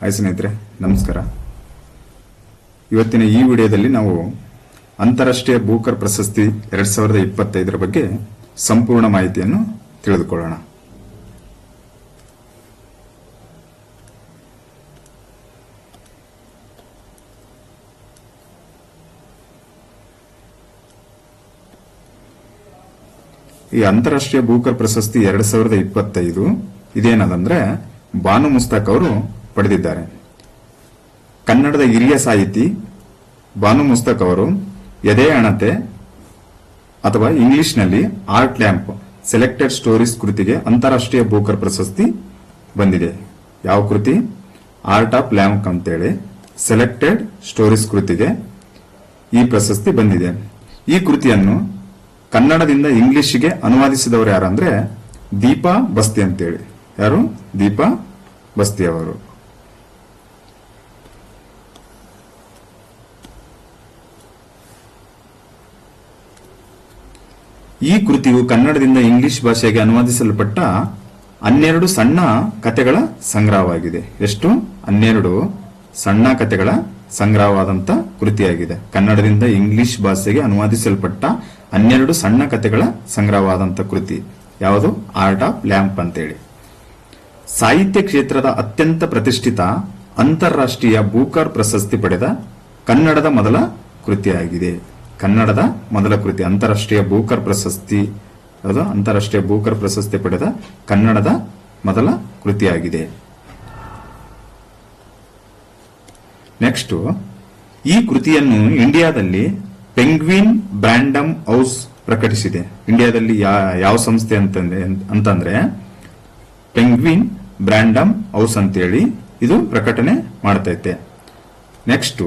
Hi ಸ್ನೇಹಿತರೆ, ನಮಸ್ಕಾರ. ಇವತ್ತಿನ ಈ ವಿಡಿಯೋದಲ್ಲಿ ನಾವು ಅಂತಾರಾಷ್ಟ್ರೀಯ ಭೂಕರ್ ಪ್ರಶಸ್ತಿ ಎರಡ್ ಸಾವಿರದ ಇಪ್ಪತ್ತೈದರ ಬಗ್ಗೆ ಸಂಪೂರ್ಣ ಮಾಹಿತಿಯನ್ನು ತಿಳಿದುಕೊಳ್ಳೋಣ. ಈ ಅಂತಾರಾಷ್ಟ್ರೀಯ ಭೂಕರ್ ಪ್ರಶಸ್ತಿ ಎರಡ್ ಸಾವಿರದ ಇಪ್ಪತ್ತೈದು ಇದೇನದಂದ್ರೆ ಬಾನು ಮುಸ್ತಾಕ್ ಅವರು ಪಡೆದಿದ್ದಾರೆ. ಕನ್ನಡದ ಹಿರಿಯ ಸಾಹಿತಿ ಬಾನು ಮುಸ್ತಕ್ ಅವರು ಎದೆ ಅಣತೆ ಅಥವಾ ಇಂಗ್ಲಿಷ್ನಲ್ಲಿ ಆರ್ಟ್ ಲ್ಯಾಂಪ್, ಸೆಲೆಕ್ಟೆಡ್ ಸ್ಟೋರೀಸ್ ಕೃತಿಗೆ ಅಂತಾರಾಷ್ಟ್ರೀಯ ಬೂಕರ್ ಪ್ರಶಸ್ತಿ ಬಂದಿದೆ. ಯಾವ ಕೃತಿ? ಆರ್ಟ್ ಆಫ್ ಲ್ಯಾಂಪ್ ಅಂತೇಳಿ ಸೆಲೆಕ್ಟೆಡ್ ಸ್ಟೋರೀಸ್ ಕೃತಿಗೆ ಈ ಪ್ರಶಸ್ತಿ ಬಂದಿದೆ. ಈ ಕೃತಿಯನ್ನು ಕನ್ನಡದಿಂದ ಇಂಗ್ಲಿಷ್ಗೆ ಅನುವಾದಿಸಿದವರು ಯಾರಂದ್ರೆ ದೀಪಾ ಬಸ್ತಿ ಅಂತೇಳಿ. ಯಾರು? ದೀಪಾ ಬಸ್ತಿ ಅವರು. ಈ ಕೃತಿಯು ಕನ್ನಡದಿಂದ ಇಂಗ್ಲಿಷ್ ಭಾಷೆಗೆ ಅನುವಾದಿಸಲ್ಪಟ್ಟ ಹನ್ನೆರಡು ಸಣ್ಣ ಕಥೆಗಳ ಸಂಗ್ರಹವಾಗಿದೆ. ಎಷ್ಟು? ಹನ್ನೆರಡು ಸಣ್ಣ ಕಥೆಗಳ ಸಂಗ್ರಹವಾದಂತ ಕೃತಿಯಾಗಿದೆ. ಕನ್ನಡದಿಂದ ಇಂಗ್ಲಿಷ್ ಭಾಷೆಗೆ ಅನುವಾದಿಸಲ್ಪಟ್ಟ ಹನ್ನೆರಡು ಸಣ್ಣ ಕಥೆಗಳ ಸಂಗ್ರಹವಾದಂತ ಕೃತಿ. ಯಾವುದು? ಆರ್ಟ್ ಆಫ್ ಲ್ಯಾಂಪ್ ಅಂತೇಳಿ. ಸಾಹಿತ್ಯ ಕ್ಷೇತ್ರದ ಅತ್ಯಂತ ಪ್ರತಿಷ್ಠಿತ ಅಂತಾರಾಷ್ಟ್ರೀಯ ಬೂಕರ್ ಪ್ರಶಸ್ತಿ ಪಡೆದ ಕನ್ನಡದ ಮೊದಲ ಕೃತಿಯಾಗಿದೆ. ಕನ್ನಡದ ಮೊದಲ ಕೃತಿ, ಅಂತಾರಾಷ್ಟ್ರೀಯ ಬೂಕರ್ ಪ್ರಶಸ್ತಿ, ಅದು ಅಂತಾರಾಷ್ಟ್ರೀಯ ಬೂಕರ್ ಪ್ರಶಸ್ತಿ ಪಡೆದ ಕನ್ನಡದ ಮೊದಲ ಕೃತಿಯಾಗಿದೆ. ನೆಕ್ಸ್ಟ್ ಈ ಕೃತಿಯನ್ನು ಇಂಡಿಯಾದಲ್ಲಿ ಪೆಂಗ್ವಿನ್ ಬ್ರ್ಯಾಂಡಮ್ ಹೌಸ್ ಪ್ರಕಟಿಸಿದೆ. ಇಂಡಿಯಾದಲ್ಲಿ ಯಾವ ಸಂಸ್ಥೆ ಅಂತಂದ್ರೆ ಅಂತಂದ್ರೆ ಪೆಂಗ್ವಿನ್ ಬ್ರ್ಯಾಂಡಮ್ ಹೌಸ್ ಅಂತೇಳಿ ಇದು ಪ್ರಕಟಣೆ ಮಾಡ್ತೈತೆ. ನೆಕ್ಸ್ಟ್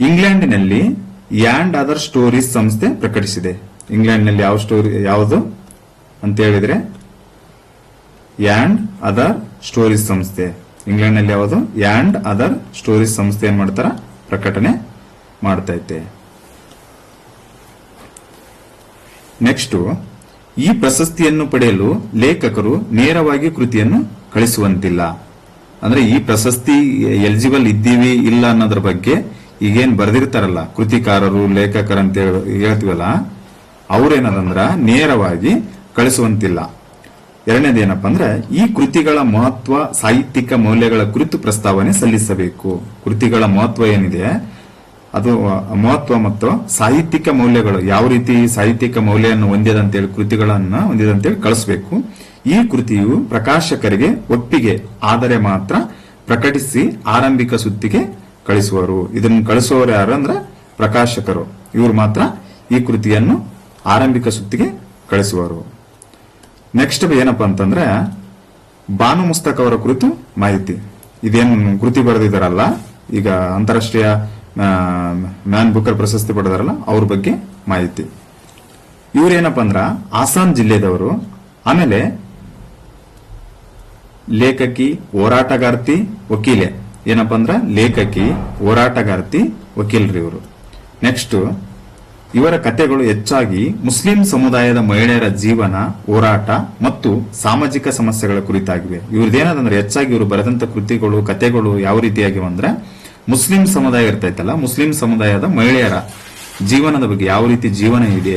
ಇಂಗ್ಲೆಂಡಿನಲ್ಲಿ ಯಾಂಡ್ ಅದರ್ ಸ್ಟೋರೀಸ್ ಸಂಸ್ಥೆ ಪ್ರಕಟಿಸಿದೆ. ಇಂಗ್ಲೆಂಡ್ನಲ್ಲಿ ಯಾವ ಸ್ಟೋರಿ ಯಾವುದು ಅಂತ ಹೇಳಿದ್ರೆ ಯಾಂಡ್ ಅದರ್ ಸ್ಟೋರೀಸ್ ಸಂಸ್ಥೆ. ಇಂಗ್ಲೆಂಡ್ನಲ್ಲಿ ಯಾವುದು? ಯಾಂಡ್ ಅದರ್ ಸ್ಟೋರೀಸ್ ಸಂಸ್ಥೆ ಏನ್ ಮಾಡ್ತಾರ ಪ್ರಕಟಣೆ ಮಾಡ್ತೈತೆ ನೆಕ್ಸ್ಟ್ ಈ ಪ್ರಶಸ್ತಿಯನ್ನು ಪಡೆಯಲು ಲೇಖಕರು ನೇರವಾಗಿ ಕೃತಿಯನ್ನು ಕಳಿಸುವಂತಿಲ್ಲ. ಅಂದ್ರೆ ಈ ಪ್ರಶಸ್ತಿ ಎಲಿಜಿಬಲ್ ಇದ್ದೀವಿ ಇಲ್ಲ ಅನ್ನೋದ್ರ ಬಗ್ಗೆ ಈಗೇನ್ ಬರೆದಿರ್ತಾರಲ್ಲ, ಕೃತಿಕಾರರು, ಲೇಖಕರು ಅಂತ ಹೇಳಿ- ಹೇಳ್ತೀವಲ್ಲ, ಅವ್ರೇನದಂದ್ರ ನೇರವಾಗಿ ಕಳಿಸುವಂತಿಲ್ಲ. ಎರಡನೇದು ಏನಪ್ಪಾ ಅಂದ್ರೆ, ಈ ಕೃತಿಗಳ ಮಹತ್ವ, ಸಾಹಿತ್ಯಿಕ ಮೌಲ್ಯಗಳ ಕುರಿತು ಪ್ರಸ್ತಾವನೆ ಸಲ್ಲಿಸಬೇಕು. ಕೃತಿಗಳ ಮಹತ್ವ ಏನಿದೆ, ಅದು ಮಹತ್ವ ಮತ್ತು ಸಾಹಿತ್ಯಿಕ ಮೌಲ್ಯಗಳು, ಯಾವ ರೀತಿ ಸಾಹಿತ್ಯಿಕ ಮೌಲ್ಯವನ್ನು ಹೊಂದಿದೆ ಅಂತೇಳಿ ಕೃತಿಗಳನ್ನ ಹೊಂದಿದೆ ಅಂತೇಳಿ ಕಳಿಸಬೇಕು. ಈ ಕೃತಿಯು ಪ್ರಕಾಶಕರಿಗೆ ಒಪ್ಪಿಗೆ, ಆದರೆ ಮಾತ್ರ ಪ್ರಕಟಿಸಿ ಆರಂಭಿಕ ಸುತ್ತಿಗೆ ಕಳಿಸುವರು. ಇದನ್ನು ಕಳಿಸುವವರು ಯಾರು ಅಂದ್ರೆ ಪ್ರಕಾಶಕರು. ಇವರು ಮಾತ್ರ ಈ ಕೃತಿಯನ್ನು ಆರಂಭಿಕ ಸುತ್ತಿಗೆ ಕಳಿಸುವರು. ನೆಕ್ಸ್ಟ್ ಏನಪ್ಪ ಅಂತಂದ್ರೆ ಬಾನು ಮುಸ್ತಕ್ ಅವರ ಕುರಿತು ಮಾಹಿತಿ. ಇದೇನು ಕೃತಿ ಬರೆದಿದ್ದಾರಲ್ಲ, ಈಗ ಅಂತಾರಾಷ್ಟ್ರೀಯ ಮ್ಯಾನ್ ಬುಕರ್ ಪ್ರಶಸ್ತಿ ಪಡೆದಾರಲ್ಲ, ಅವ್ರ ಬಗ್ಗೆ ಮಾಹಿತಿ. ಇವರೇನಪ್ಪ ಅಂದ್ರ ಆಸಾಂ ಜಿಲ್ಲೆದವರು, ಆಮೇಲೆ ಲೇಖಕಿ, ಹೋರಾಟಗಾರ್ತಿ, ವಕೀಲೆ. ಏನಪ್ಪ ಅಂದ್ರ ಲೇಖಕಿ, ಹೋರಾಟಗಾರ್ತಿ, ವಕೀಲರು ಇವರು. ನೆಕ್ಸ್ಟ್ ಇವರ ಕಥೆಗಳು ಹೆಚ್ಚಾಗಿ ಮುಸ್ಲಿಂ ಸಮುದಾಯದ ಮಹಿಳೆಯರ ಜೀವನ, ಹೋರಾಟ ಮತ್ತು ಸಾಮಾಜಿಕ ಸಮಸ್ಯೆಗಳ ಕುರಿತಾಗಿವೆ. ಇವ್ರದ್ದೇನದಂದ್ರೆ ಹೆಚ್ಚಾಗಿ ಇವರು ಬರೆದಂತ ಕೃತಿಗಳು, ಕಥೆಗಳು ಯಾವ ರೀತಿಯಾಗಿವೆ ಅಂದ್ರೆ ಮುಸ್ಲಿಂ ಸಮುದಾಯ ಇರ್ತೈತಲ್ಲ, ಮುಸ್ಲಿಂ ಸಮುದಾಯದ ಮಹಿಳೆಯರ ಜೀವನದ ಬಗ್ಗೆ ಯಾವ ರೀತಿ ಜೀವನ ಇದೆ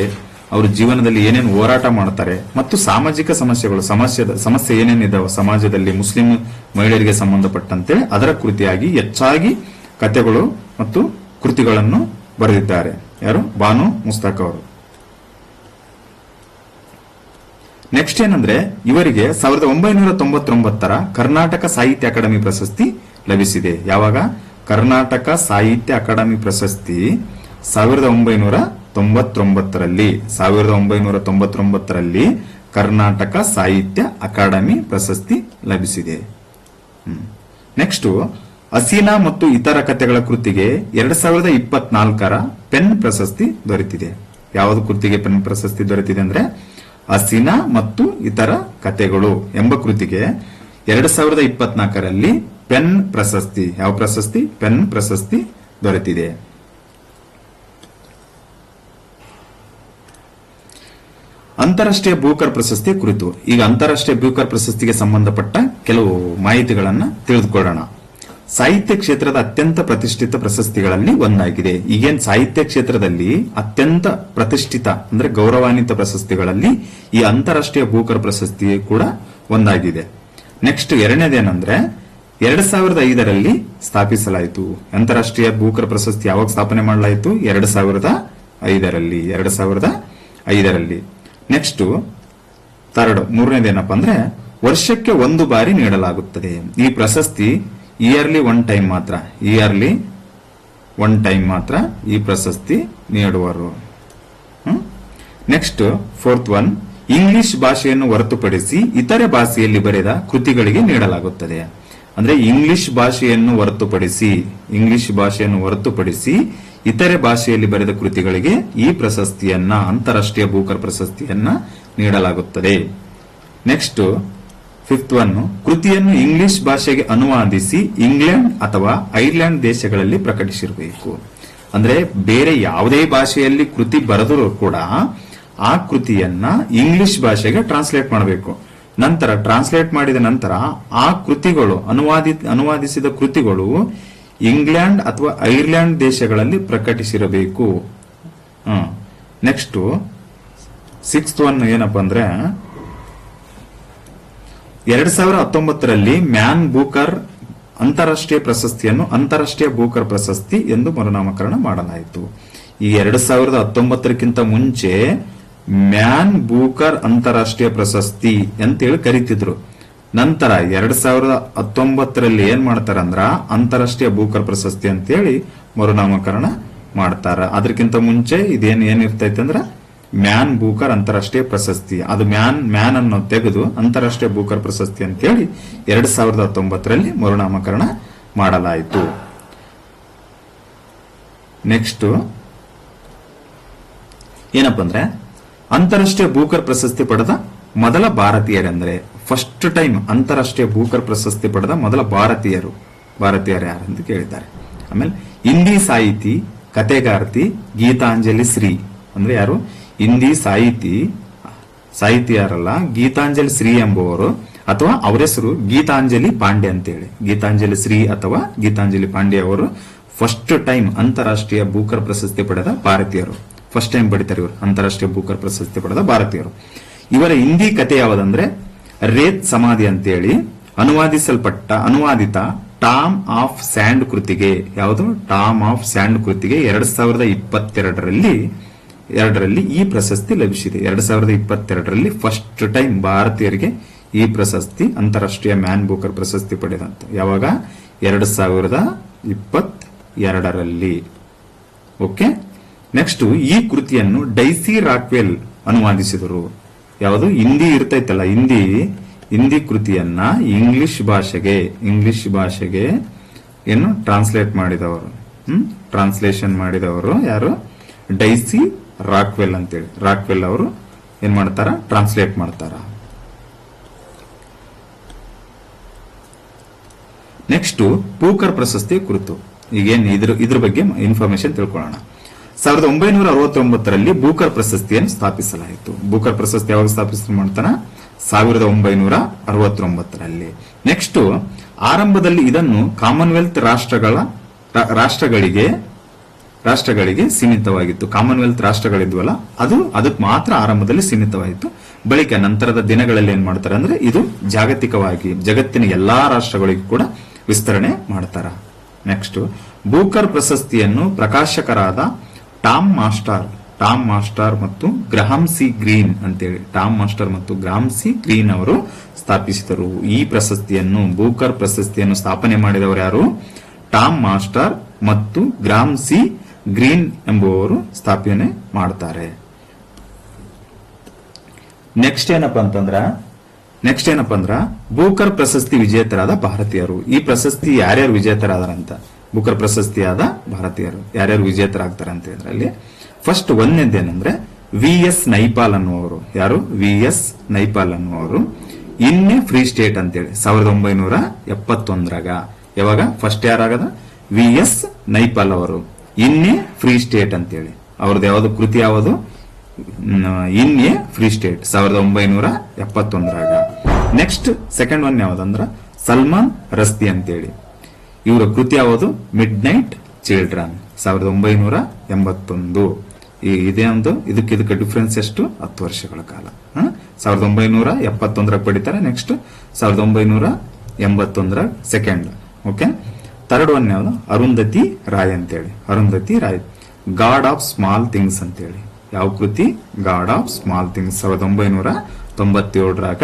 ಅವ್ರ ಜೀವನದಲ್ಲಿ ಏನೇನು ಹೋರಾಟ ಮಾಡ್ತಾರೆ ಮತ್ತು ಸಾಮಾಜಿಕ ಸಮಸ್ಯೆಗಳು ಸಮಸ್ಯೆ ಸಮಸ್ಯೆ ಏನೇನಿದಾವೆ ಸಮಾಜದಲ್ಲಿ ಮುಸ್ಲಿಂ ಮಹಿಳೆಯರಿಗೆ ಸಂಬಂಧಪಟ್ಟಂತೆ ಅದರ ಕೃತಿಯಾಗಿ ಹೆಚ್ಚಾಗಿ ಕಥೆಗಳು ಮತ್ತು ಕೃತಿಗಳನ್ನು ಬರೆದಿದ್ದಾರೆ. ಯಾರು? ಬಾನು ಮುಸ್ತಾಕ್ ಅವರು. ನೆಕ್ಸ್ಟ್ ಏನಂದ್ರೆ, ಇವರಿಗೆ ಸಾವಿರದ ಒಂಬೈನೂರ ತೊಂಬತ್ತೊಂಬತ್ತರ ಕರ್ನಾಟಕ ಸಾಹಿತ್ಯ ಅಕಾಡೆಮಿ ಪ್ರಶಸ್ತಿ ಲಭಿಸಿದೆ. ಯಾವಾಗ? ಕರ್ನಾಟಕ ಸಾಹಿತ್ಯ ಅಕಾಡೆಮಿ ಪ್ರಶಸ್ತಿ ಸಾವಿರದ ಒಂಬೈನೂರ ತೊಂಬತ್ತೊಂಬತ್ತರಲ್ಲಿ ಸಾವಿರದ ಒಂಬೈನೂರ ತೊಂಬತ್ತೊಂಬತ್ತರಲ್ಲಿ ಕರ್ನಾಟಕ ಸಾಹಿತ್ಯ ಅಕಾಡೆಮಿ ಪ್ರಶಸ್ತಿ ಲಭಿಸಿದೆ. ನೆಕ್ಸ್ಟ್ ಹಸೀನಾ ಮತ್ತು ಇತರ ಕಥೆಗಳ ಕೃತಿಗೆ ಎರಡ್ ಸಾವಿರದ ಇಪ್ಪತ್ನಾಲ್ಕರ ಪೆನ್ ಪ್ರಶಸ್ತಿ ದೊರೆತಿದೆ. ಯಾವುದು ಕೃತಿಗೆ ಪೆನ್ ಪ್ರಶಸ್ತಿ ದೊರೆತಿದೆ ಅಂದ್ರೆ, ಹಸೀನಾ ಮತ್ತು ಇತರ ಕಥೆಗಳು ಎಂಬ ಕೃತಿಗೆ ಎರಡ್ ಸಾವಿರದ ಇಪ್ಪತ್ನಾಲ್ಕರಲ್ಲಿ ಪೆನ್ ಪ್ರಶಸ್ತಿ. ಯಾವ ಪ್ರಶಸ್ತಿ? ಪೆನ್ ಪ್ರಶಸ್ತಿ ದೊರೆತಿದೆ. ಅಂತಾರಾಷ್ಟ್ರೀಯ ಬೂಕರ್ ಪ್ರಶಸ್ತಿ ಕುರಿತು. ಈಗ ಅಂತಾರಾಷ್ಟ್ರೀಯ ಬೂಕರ್ ಪ್ರಶಸ್ತಿಗೆ ಸಂಬಂಧಪಟ್ಟ ಕೆಲವು ಮಾಹಿತಿಗಳನ್ನು ತಿಳಿದುಕೊಳ್ಳೋಣ. ಸಾಹಿತ್ಯ ಕ್ಷೇತ್ರದ ಅತ್ಯಂತ ಪ್ರತಿಷ್ಠಿತ ಪ್ರಶಸ್ತಿಗಳಲ್ಲಿ ಒಂದಾಗಿದೆ. ಈಗೇನ್ ಸಾಹಿತ್ಯ ಕ್ಷೇತ್ರದಲ್ಲಿ ಅತ್ಯಂತ ಪ್ರತಿಷ್ಠಿತ, ಅಂದ್ರೆ ಗೌರವಾನ್ವಿತ ಪ್ರಶಸ್ತಿಗಳಲ್ಲಿ ಈ ಅಂತಾರಾಷ್ಟ್ರೀಯ ಭೂಕರ್ ಪ್ರಶಸ್ತಿ ಕೂಡ ಒಂದಾಗಿದೆ. ನೆಕ್ಸ್ಟ್ ಎರಡನೇದೇನಂದ್ರೆ, ಎರಡ್ ಸಾವಿರದ ಐದರಲ್ಲಿ ಸ್ಥಾಪಿಸಲಾಯಿತು. ಅಂತಾರಾಷ್ಟ್ರೀಯ ಭೂಕರ್ ಪ್ರಶಸ್ತಿ ಯಾವಾಗ ಸ್ಥಾಪನೆ ಮಾಡಲಾಯಿತು? ಎರಡ್ ಸಾವಿರದ ಐದರಲ್ಲಿ. ಎರಡ್ ಸಾವಿರದ ಐದರಲ್ಲಿ. ನೆಕ್ಸ್ಟ್ ಮೂರನೇದು ಮೂರನೇದೇನಪ್ಪ ಅಂದ್ರೆ ವರ್ಷಕ್ಕೆ ಒಂದು ಬಾರಿ ನೀಡಲಾಗುತ್ತದೆ. ಈ ಪ್ರಶಸ್ತಿ ಇಯರ್ಲಿ ಒನ್ ಟೈಮ್ ಮಾತ್ರ. ಇಯರ್ಲಿ ಒನ್ ಟೈಮ್ ಮಾತ್ರ ಈ ಪ್ರಶಸ್ತಿ ನೀಡುವರು. ನೆಕ್ಸ್ಟ್ ಫೋರ್ತ್ ಒನ್ ಇಂಗ್ಲಿಷ್ ಭಾಷೆಯನ್ನು ಹೊರತುಪಡಿಸಿ ಇತರೆ ಭಾಷೆಯಲ್ಲಿ ಬರೆದ ಕೃತಿಗಳಿಗೆ ನೀಡಲಾಗುತ್ತದೆ. ಅಂದ್ರೆ ಇಂಗ್ಲಿಷ್ ಭಾಷೆಯನ್ನು ಹೊರತುಪಡಿಸಿ ಇಂಗ್ಲಿಷ್ ಭಾಷೆಯನ್ನು ಹೊರತುಪಡಿಸಿ ಇತರೆ ಭಾಷೆಯಲ್ಲಿ ಬರೆದ ಕೃತಿಗಳಿಗೆ ಈ ಪ್ರಶಸ್ತಿಯನ್ನ, ಅಂತಾರಾಷ್ಟ್ರೀಯ ಭೂಕರ್ ಪ್ರಶಸ್ತಿಯನ್ನ ನೀಡಲಾಗುತ್ತದೆ. ನೆಕ್ಸ್ಟ್ ಫಿಫ್ತ್ ಒನ್ ಕೃತಿಯನ್ನು ಇಂಗ್ಲಿಷ್ ಭಾಷೆಗೆ ಅನುವಾದಿಸಿ ಇಂಗ್ಲೆಂಡ್ ಅಥವಾ ಐರ್ಲೆಂಡ್ ದೇಶಗಳಲ್ಲಿ ಪ್ರಕಟಿಸಿರಬೇಕು. ಅಂದ್ರೆ ಬೇರೆ ಯಾವುದೇ ಭಾಷೆಯಲ್ಲಿ ಕೃತಿ ಬರೆದರೂ ಕೂಡ ಆ ಕೃತಿಯನ್ನ ಇಂಗ್ಲಿಷ್ ಭಾಷೆಗೆ ಟ್ರಾನ್ಸ್ಲೇಟ್ ಮಾಡಬೇಕು. ನಂತರ ಟ್ರಾನ್ಸ್ಲೇಟ್ ಮಾಡಿದ ನಂತರ ಆ ಕೃತಿಗಳು, ಅನುವಾದಿ, ಅನುವಾದಿಸಿದ ಕೃತಿಗಳು ಇಂಗ್ಲೆಂಡ್ ಅಥವಾ ಐರ್ಲೆಂಡ್ ದೇಶಗಳಲ್ಲಿ ಪ್ರಕಟಿಸಿರಬೇಕು. ನೆಕ್ಸ್ಟ್ ಸಿಕ್ಸ್ತ್ ಒನ್ ಏನಪ್ಪ ಅಂದ್ರೆ, ಎರಡ್ ಸಾವಿರ ಹತ್ತೊಂಬತ್ತರಲ್ಲಿ ಮ್ಯಾನ್ ಬೂಕರ್ ಅಂತಾರಾಷ್ಟ್ರೀಯ ಪ್ರಶಸ್ತಿಯನ್ನು ಅಂತಾರಾಷ್ಟ್ರೀಯ ಬೂಕರ್ ಪ್ರಶಸ್ತಿ ಎಂದು ಮರುನಾಮಕರಣ ಮಾಡಲಾಯಿತು. ಈ ಎರಡ್ ಸಾವಿರದ ಹತ್ತೊಂಬತ್ತರಕ್ಕಿಂತ ಮುಂಚೆ ಮ್ಯಾನ್ ಬೂಕರ್ ಅಂತಾರಾಷ್ಟ್ರೀಯ ಪ್ರಶಸ್ತಿ ಅಂತೇಳಿ ಕರಿತಿದ್ರು. ನಂತರ ಎರಡ್ ಸಾವಿರದ ಹತ್ತೊಂಬತ್ತರಲ್ಲಿ ಏನ್ ಮಾಡ್ತಾರಂದ್ರ ಅಂತಾರಾಷ್ಟ್ರೀಯ ಭೂಕರ್ ಪ್ರಶಸ್ತಿ ಅಂತೇಳಿ ಮರುನಾಮಕರಣ ಮಾಡ್ತಾರ. ಅದಕ್ಕಿಂತ ಮುಂಚೆ ಇದೇನ್ ಏನಿರ್ತೈತೆ ಅಂದ್ರ ಮ್ಯಾನ್ ಭೂಕರ್ ಅಂತಾರಾಷ್ಟ್ರೀಯ ಪ್ರಶಸ್ತಿ. ಅದು ಮ್ಯಾನ್ ಮ್ಯಾನ್ ಅನ್ನು ತೆಗೆದು ಅಂತಾರಾಷ್ಟ್ರೀಯ ಭೂಕರ್ ಪ್ರಶಸ್ತಿ ಅಂತೇಳಿ ಎರಡ್ ಸಾವಿರದ ಹತ್ತೊಂಬತ್ತರಲ್ಲಿ ಮರುನಾಮಕರಣ ಮಾಡಲಾಯಿತು. ನೆಕ್ಸ್ಟ್ ಏನಪ್ಪ ಅಂದ್ರೆ ಅಂತಾರಾಷ್ಟ್ರೀಯ ಭೂಕರ್ ಪ್ರಶಸ್ತಿ ಪಡೆದ ಮೊದಲ ಭಾರತೀಯರೆಂದರೆ ಫಸ್ಟ್ ಟೈಮ್ ಅಂತಾರಾಷ್ಟ್ರೀಯ ಭೂಕರ್ ಪ್ರಶಸ್ತಿ ಪಡೆದ ಮೊದಲ ಭಾರತೀಯರು. ಭಾರತೀಯರು ಅಂತ ಕೇಳಿದ್ದಾರೆ. ಆಮೇಲೆ ಹಿಂದಿ ಸಾಹಿತಿ ಕತೆಗಾರ್ತಿ ಗೀತಾಂಜಲಿ ಶ್ರೀ. ಅಂದ್ರೆ ಯಾರು? ಹಿಂದಿ ಸಾಹಿತಿ ಸಾಹಿತಿ ಯಾರಲ್ಲ ಗೀತಾಂಜಲಿ ಶ್ರೀ ಎಂಬುವರು, ಅಥವಾ ಅವರ ಹೆಸರು ಗೀತಾಂಜಲಿ ಪಾಂಡೆ ಅಂತೇಳಿ. ಗೀತಾಂಜಲಿ ಶ್ರೀ ಅಥವಾ ಗೀತಾಂಜಲಿ ಪಾಂಡೆ ಅವರು ಫಸ್ಟ್ ಟೈಮ್ ಅಂತಾರಾಷ್ಟ್ರೀಯ ಭೂಕರ್ ಪ್ರಶಸ್ತಿ ಪಡೆದ ಭಾರತೀಯರು. ಫಸ್ಟ್ ಟೈಮ್ ಪಡಿತಾರೆ ಇವರು. ಅಂತಾರಾಷ್ಟ್ರೀಯ ಭೂಕರ್ ಪ್ರಶಸ್ತಿ ಪಡೆದ ಭಾರತೀಯರು. ಇವರ ಹಿಂದಿ ಕತೆ ಯಾವುದಂದ್ರೆ ರೇತ್ ಸಮಾಧಿ ಅಂತೇಳಿ ಅನುವಾದಿಸಲ್ಪಟ್ಟ, ಅನುವಾದಿತ ಟಾಮ್ ಆಫ್ ಸ್ಯಾಂಡ್ ಕೃತಿಗೆ, ಯಾವುದು? ಟಾಮ್ ಆಫ್ ಸ್ಯಾಂಡ್ ಕೃತಿಗೆ ಎರಡ್ ಸಾವಿರದ ಇಪ್ಪತ್ತೆರಡರಲ್ಲಿ, ಎರಡರಲ್ಲಿ ಈ ಪ್ರಶಸ್ತಿ ಲಭಿಸಿದೆ. ಎರಡ್ ಸಾವಿರದ ಇಪ್ಪತ್ತೆರಡರಲ್ಲಿ ಫಸ್ಟ್ ಟೈಮ್ ಭಾರತೀಯರಿಗೆ ಈ ಪ್ರಶಸ್ತಿ, ಅಂತಾರಾಷ್ಟ್ರೀಯ ಮ್ಯಾನ್ ಬೂಕರ್ ಪ್ರಶಸ್ತಿ ಪಡೆದಂತ. ಯಾವಾಗ? ಎರಡ್ ಸಾವಿರದ ಇಪ್ಪತ್ ಎರಡರಲ್ಲಿ ಓಕೆ ನೆಕ್ಸ್ಟ್ ಈ ಕೃತಿಯನ್ನು ಡೈಸಿ ರಾಕ್ವೆಲ್ ಅನುವಾದಿಸಿದರು. ಯಾವುದು? ಹಿಂದಿ ಇರ್ತೈತಲ್ಲ, ಹಿಂದಿ. ಹಿಂದಿ ಕೃತಿಯನ್ನ ಇಂಗ್ಲಿಷ್ ಭಾಷೆಗೆ ಇಂಗ್ಲಿಷ್ ಭಾಷೆಗೆ ಏನು ಟ್ರಾನ್ಸ್ಲೇಟ್ ಮಾಡಿದವರು. ಹ್ಮ್? ಟ್ರಾನ್ಸ್ಲೇಷನ್ ಮಾಡಿದವರು ಯಾರು? ಡೈಸಿ ರಾಕ್ವೆಲ್ ಅಂತೇಳಿ. ರಾಕ್ವೆಲ್ ಅವರು ಏನ್ ಮಾಡ್ತಾರ? ಟ್ರಾನ್ಸ್ಲೇಟ್ ಮಾಡ್ತಾರ. ನೆಕ್ಸ್ಟ್ ಪೂಕರ್ ಪ್ರಶಸ್ತಿ ಕುರಿತು. ಈಗೇನು ಇದ್ರ ಇದ್ರ ಬಗ್ಗೆ ಇನ್ಫಾರ್ಮೇಶನ್ ತಿಳ್ಕೊಳ್ಳೋಣ. ಸಾವಿರದ ಒಂಬೈನೂರ ಅರವತ್ತೊಂಬತ್ತರಲ್ಲಿ ಬೂಕರ್ ಪ್ರಶಸ್ತಿಯನ್ನು ಸ್ಥಾಪಿಸಲಾಯಿತು. ಬೂಕರ್ ಪ್ರಶಸ್ತಿ ಯಾವಾಗ ಸ್ಥಾಪಿಸ ಮಾಡ್ತಾನ? ಸಾವಿರದ ಒಂಬೈನೂರ ಅರವತ್ತೊಂಬತ್ತರಲ್ಲಿ. ನೆಕ್ಸ್ಟ್ ಆರಂಭದಲ್ಲಿ ಇದನ್ನು ಕಾಮನ್ವೆಲ್ತ್ ರಾಷ್ಟ್ರಗಳ ರಾಷ್ಟ್ರಗಳಿಗೆ ರಾಷ್ಟ್ರಗಳಿಗೆ ಸೀಮಿತವಾಗಿತ್ತು. ಕಾಮನ್ವೆಲ್ತ್ ರಾಷ್ಟ್ರಗಳಿದ್ವಲ್ಲ, ಅದು ಅದಕ್ಕೆ ಮಾತ್ರ ಆರಂಭದಲ್ಲಿ ಸೀಮಿತವಾಯಿತು. ಬಳಿಕ ನಂತರದ ದಿನಗಳಲ್ಲಿ ಏನ್ ಮಾಡ್ತಾರೆ ಅಂದ್ರೆ ಇದು ಜಾಗತಿಕವಾಗಿ, ಜಗತ್ತಿನ ಎಲ್ಲಾ ರಾಷ್ಟ್ರಗಳಿಗೂ ಕೂಡ ವಿಸ್ತರಣೆ ಮಾಡ್ತಾರ. ನೆಕ್ಸ್ಟ್ ಬೂಕರ್ ಪ್ರಶಸ್ತಿಯನ್ನು ಪ್ರಕಾಶಕರಾದ ಟಾಮ್ ಮಾಸ್ಟರ್ ಟಾಮ್ ಮಾಸ್ಟರ್ ಮತ್ತು ಗ್ರಹಾಂ ಸಿ ಗ್ರೀನ್ ಅಂತೇಳಿ. ಟಾಮ್ ಮಾಸ್ಟರ್ ಮತ್ತು ಗ್ರಾಮ್ ಸಿ ಗ್ರೀನ್ ಅವರು ಸ್ಥಾಪಿಸಿದರು. ಈ ಪ್ರಶಸ್ತಿಯನ್ನು, ಬೂಕರ್ ಪ್ರಶಸ್ತಿಯನ್ನು ಸ್ಥಾಪನೆ ಮಾಡಿದವರು ಯಾರು? ಟಾಮ್ ಮಾಸ್ಟರ್ ಮತ್ತು ಗ್ರಾಮ್ ಸಿ ಗ್ರೀನ್ ಎಂಬುವವರು ಸ್ಥಾಪನೆ ಮಾಡ್ತಾರೆ. ನೆಕ್ಸ್ಟ್ ಏನಪ್ಪಾ ಅಂತಂದ್ರ, ನೆಕ್ಸ್ಟ್ ಏನಪ್ಪಾ ಅಂದ್ರ, ಬೂಕರ್ ಪ್ರಶಸ್ತಿ ವಿಜೇತರಾದ ಭಾರತೀಯರು. ಈ ಪ್ರಶಸ್ತಿ ಯಾರ್ಯಾರು ವಿಜೇತರಾದಾರಂತ? ಬೂಕರ್ ಪ್ರಶಸ್ತಿಯಾದ ಭಾರತೀಯರು. ಯಾರ್ಯಾರು ವಿಜೇತರಾಗ್ತಾರೆ ಅಂತ ಅಲ್ಲಿ ಫಸ್ಟ್ ಒಂದನೇದೇನಂದ್ರೆ ವಿ ಎಸ್ ನೈಪಾಲ್ ಅನ್ನುವರು ಯಾರು? ವಿ ಎಸ್ ನೈಪಾಲ್ ಅನ್ನುವರು ಇನ್ನೆ ಫ್ರೀ ಸ್ಟೇಟ್ ಅಂತೇಳಿ. ಸಾವಿರದ ಒಂಬೈನೂರ ಎಪ್ಪತ್ತೊಂದರಾಗ. ಯಾವಾಗ? ಫಸ್ಟ್ ಯಾರಾಗದ? ವಿ ಎಸ್ ನೈಪಾಲ್ ಅವರು. ಇನ್ನೆ ಫ್ರೀ ಸ್ಟೇಟ್ ಅಂತೇಳಿ. ಅವ್ರದ್ದು ಯಾವುದು ಕೃತಿ ಯಾವುದು? ಇನ್ ಎ ಫ್ರೀ ಸ್ಟೇಟ್ ಸಾವಿರದ ಒಂಬೈನೂರ ಎಪ್ಪತ್ತೊಂದರಾಗ. ನೆಕ್ಸ್ಟ್ ಸೆಕೆಂಡ್ ಒನ್ ಯಾವ್ದಂದ್ರ ಸಲ್ಮಾನ್ ರಸ್ತಿ ಅಂತೇಳಿ. ಇವರ ಕೃತಿ ಯಾವುದು? ಮಿಡ್ ನೈಟ್ ಚಿಲ್ಡ್ರನ್ ಸಾವಿರದ ಒಂಬೈನೂರ ಎಂಬತ್ತೊಂದು. ಇದೇ ಒಂದು ಇದಕ್ಕೆ ಇದಕ್ಕೆ ಡಿಫ್ರೆನ್ಸ್ ಎಷ್ಟು? ಹತ್ತು ವರ್ಷಗಳ ಕಾಲ? ಸಾವಿರದ ಒಂಬೈನೂರ ಎಪ್ಪತ್ತೊಂದರಾಗ ಪಡಿತಾರೆ ನೆಕ್ಸ್ಟ್ ಸಾವಿರದ ಒಂಬೈನೂರ ಎಂಬತ್ತೊಂದರ ಸೆಕೆಂಡ್ ಓಕೆ ಥರ್ಡ್ ಒನ್ ಯಾವುದು? ಅರುಂಧತಿ ರಾಯ್ ಅಂತೇಳಿ. Arundhati Roy. God of small things ಅಂತೇಳಿ. ಯಾವ ಕೃತಿ? ಗಾಡ್ ಆಫ್ ಸ್ಮಾಲ್ ಥಿಂಗ್ಸ್ ಸಾವಿರದ ಒಂಬೈನೂರ ತೊಂಬತ್ತೇಳರಾಗ.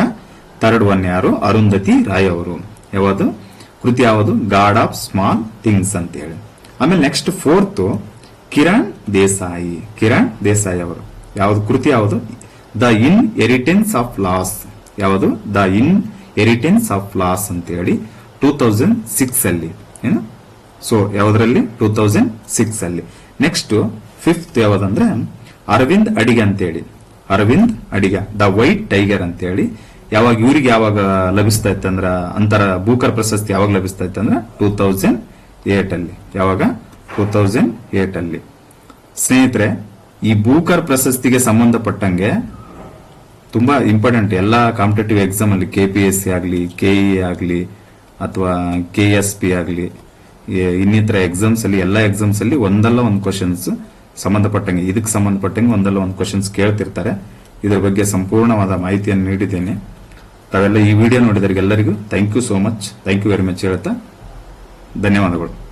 ಥರ್ಡ್ ಒನ್ ಯಾರು? ಅರುಂಧತಿ ರಾಯ್ ಅವರು. ಯಾವುದು? ಕೃತಿ ಯಾವುದು? ಗಾಡ್ ಆಫ್ ಸ್ಮಾಲ್ ಥಿಂಗ್ಸ್ ಅಂತ ಹೇಳಿ ಆಮೇಲೆ ನೆಕ್ಸ್ಟ್ ಫೋರ್ತ್ ಕಿರಣ್ ದೇಸಾಯಿ. ಕಿರಣ್ ದೇಸಾಯಿ ಅವರು. ಯಾವುದು? ಕೃತಿ ಯಾವುದು? The inheritance of loss ಯಾವುದು? The inheritance of loss ಅಂತೇಳಿ ಟೂ ತೌಸಂಡ್ ಸಿಕ್ಸ್ ಅಲ್ಲಿ. ಏನು? ಸೊ ಯಾವ್ದ್ರಲ್ಲಿ? ಟೂ ತೌಸಂಡ್ ಸಿಕ್ಸ್ ಅಲ್ಲಿ. ನೆಕ್ಸ್ಟ್ ಫಿಫ್ತ್ ಯಾವ್ದಂದ್ರೆ, ಅರವಿಂದ್ ಅಡಿಗ ಅಂತೇಳಿ. Aravind Adiga the white tiger ಅಂತೇಳಿ ಯಾವಾಗ ಇವ್ರಿಗೆ ಯಾವಾಗ ಲಭಿಸ್ತಾ ಅಂದ್ರೆ, ಅಂತರ ಬೂಕರ್ ಪ್ರಶಸ್ತಿ ಯಾವಾಗ ಲಭಿಸ್ತಾ ಅಂದ್ರೆ ಟೂ ತೌಸಂಡ್ ಏಟ್ ಅಲ್ಲಿ. ಯಾವಾಗ? ಟೂ ತೌಸಂಡ್ ಏಟ್ ಅಲ್ಲಿ. ಸ್ನೇಹಿತರೆ, ಈ ಬೂಕರ್ ಪ್ರಶಸ್ತಿಗೆ ಸಂಬಂಧಪಟ್ಟಂಗೆ ತುಂಬಾ ಇಂಪಾರ್ಟೆಂಟ್ ಎಲ್ಲ ಕಾಂಪಿಟೇಟಿವ್ ಎಕ್ಸಾಮ್ ಅಲ್ಲಿ ಕೆ ಪಿ ಎಸ್ ಸಿ ಆಗಲಿ ಕೆಇ ಆಗಲಿ, ಅಥವಾ ಕೆ ಎಸ್ ಪಿ ಆಗಲಿ ಇನ್ನಿತರ ಎಕ್ಸಾಮ್ಸ್ ಅಲ್ಲಿ, ಎಲ್ಲ ಎಕ್ಸಾಮ್ಸ್ ಅಲ್ಲಿ ಒಂದಲ್ಲ ಒಂದು ಕ್ವಶನ್ಸ್ ಸಂಬಂಧಪಟ್ಟಂಗೆ, ಇದಕ್ಕೆ ಸಂಬಂಧಪಟ್ಟಂಗೆ ಒಂದಲ್ಲ ಒಂದು ಕ್ವಶನ್ಸ್ ಕೇಳ್ತಿರ್ತಾರೆ. ಇದರ ಬಗ್ಗೆ ಸಂಪೂರ್ಣವಾದ ಮಾಹಿತಿಯನ್ನು ನೀಡಿದ್ದೇನೆ. ತಾವೆಲ್ಲ ಈ video ನೋಡಿದವರಿಗೆಲ್ಲರಿಗೂ thank you so much thank you very much ಹೇಳ್ತಾ ಧನ್ಯವಾದಗಳು.